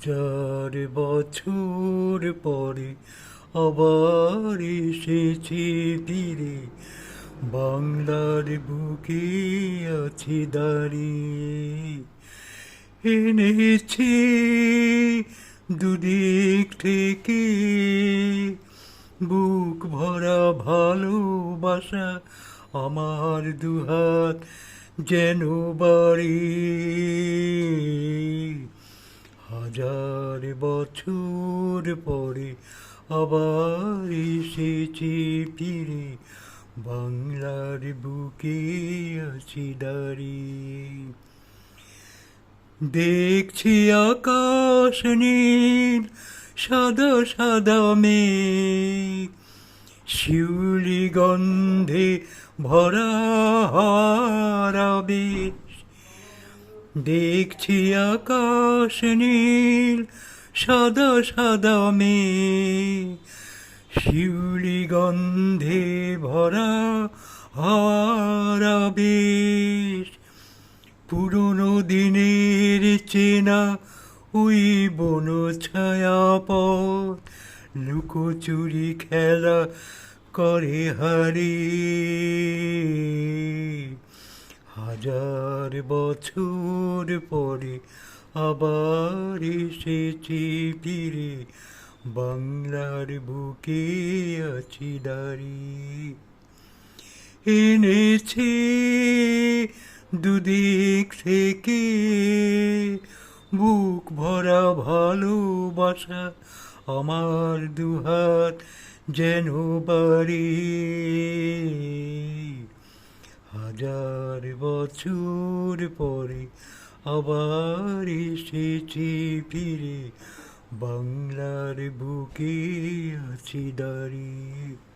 হাজার বছর পরে আবার এসেছি ফিরে বাংলার বুকে আছি দাঁড়িয়ে এনেছি দুদিক থেকে। বুক ভরা ভালোবাসা আমার দুহাত যেন বাড়ি। হাজার বছর পরে আবার এসেছি ফিরে। বাংলার বুকে আছি দাঁড়িয়ে। দেখছি আকাশ নীল, সাদা সাদা মেঘ। শিউলি গন্ধে ভরা হারাবে দেখছি আকাশ নীল সাদা সাদা মেঘ শিউলি গন্ধে ভরা হারাবেশ পুরনো দিনের চেনা ওই বন ছায়া পথ। লুকোচুরি খেলা করে হারি। হাজার বছর পরে আবার এসেছি ফিরে, বাংলার বুকে আছি দাঁড়িয়ে এনেছে দুদিক থেকে বুক ভরা ভালোবাসা, আমার দুহাত যেন বাড়ি। হাজার বছর পরে আবার এসেছি ফিরে বাংলার বুকে আছি দাঁড়িয়ে।